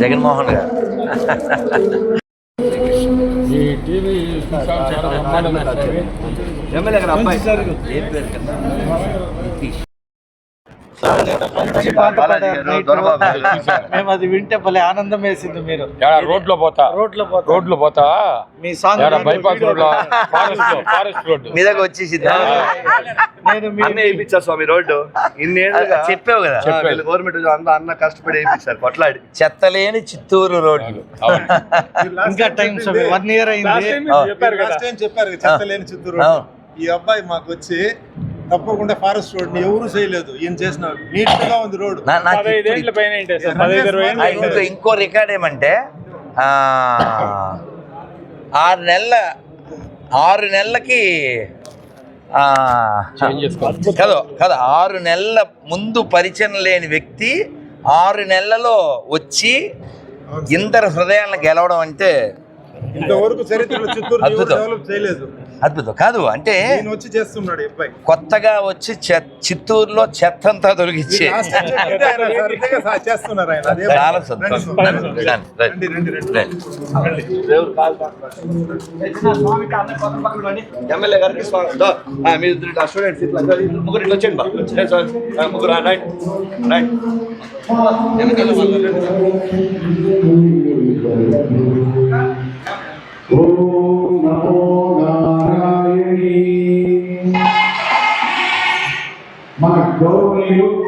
జగన్మోహన్ గారు. ఈ TV. MLA గారు అబ్బాయి. ఏం పేరు కదా? నితీష్ బాలాజీ గారు, దొరబాబు గారు. మేము అది వింటే భలే ఆనందం వేసింది మీరు. ఏడ రోడ్లో పోతా? రోడ్లో పోతా. రోడ్లో పోతా? మీ సాంగ్ బైపాస్ రోడ్లో? ఫారెస్ట్ ఫారెస్ట్ రోడ్డు మీ దగ్గర వచ్చేసింది నేను మీ- అన్న వేయించారు స్వామి రోడ్డు. ఇన్నేళ్ళుగా చెప్పావు కదా. గవర్నమెంట్ అన్న అన్న కష్టపడి వేయించారు కొట్లాడి. చెత్తలేని చిత్తూరు రోడ్లు అవును. ఇంకా టైం స్వామి వన్ ఇయర్ అయింది. చెప్పారు కదా. చెప్పారు చెత్తలేని చిత్తూరు. ఈ అబ్బాయి మాకు వచ్చి తప్పకుండా ఫారెస్ట్ రోడ్ ఎవరు చేయలేదు. ఈయన చేసిన నీట్గా ఉంది రోడ్ ఇంకో రికార్డ్ ఏమంటే ఆ, ఆరు నెలల ఆరు నెలలకి ఆ, చేంజ్ చేసుకోవాలి. కాదు కాదు ఆరు నెలల ముందు పరిచయం లేని వ్యక్తి ఆరు నెలలలో వచ్చి ఇందరు హృదయాలను గెలవడం అంటే ఇంతవరకు చరిత్రలో చిత్తూరు చేయలేదు. అద్భుతం. కాదు అంటే వచ్చి చేస్తున్నాడు కొత్తగా వచ్చి చిత్తూరులో చెత్త అంతా తొలగించి చాలా సంతోషం. ఎమ్మెల్యే గారికి మీరు స్టూడెంట్స్ ఇట్లా ముగ్గురు ఇట్లా వచ్చేయండి బా. ముగ్గురు రైట్ రైట్. ఓం నమో గౌరవనీయులు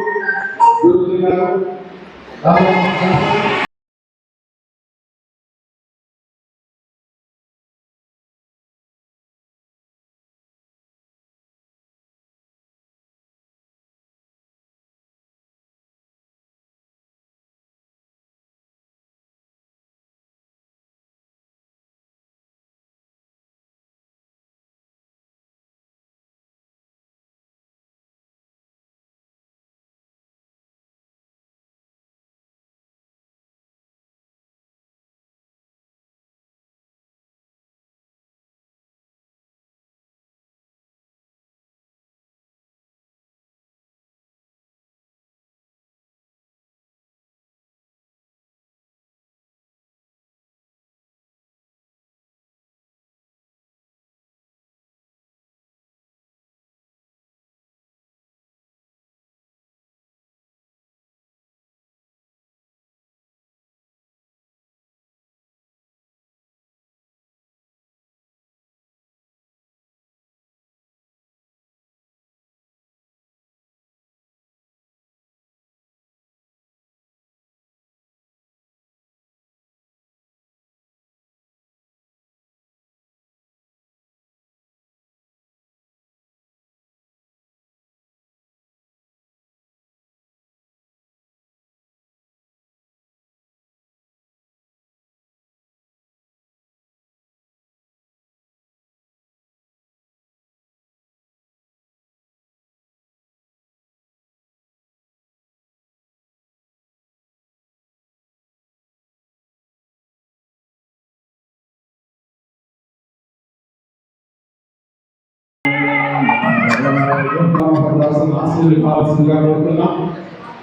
ఆశీర్వాదాలు కావాల్సిందిగా కోరుతున్నాం.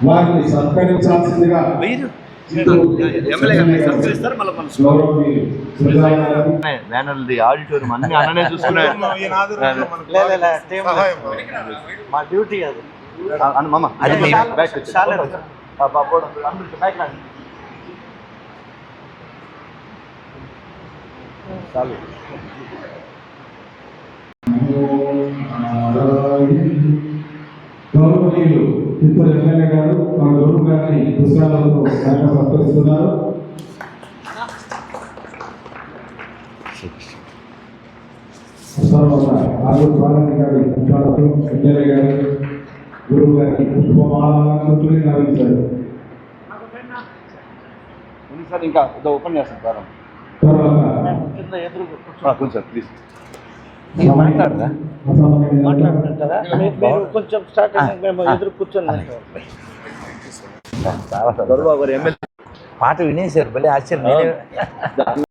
వారిని సత్కరించాల్సిందిగా బ్యానర్ది ఆడిటోరియం అన్ని అన్ననే చూసుకున్నాడు మా డ్యూటీ అది. మామ అది చాలే బాబోడు అందరికీ బ్యాక్ రండి. గౌరవనీయులు చిత్తూరు ఎమ్మెల్యే గారు మన గురువు గారిని పుస్తకాలతో సత్కరిస్తున్నారు తర్వాత ఆరు గారి పుష్పాలతో ఎమ్మెల్యే గారు గురువు గారికి పుష్పమాలను నవీంచారు సార్ ఇంకా ఇదో ఉపన్యాసం ప్రారంభం తర్వాత. కొంచెం సార్ ప్లీజ్ మాట్లాడదా? మీరు కొంచెం స్టార్ట్ మేము ఎదురు కూర్చొని చాలా దొరబాబు గారు ఎమ్మెల్యే. పాట వినేశారు భలే ఆశ్చర్యం. నేనే-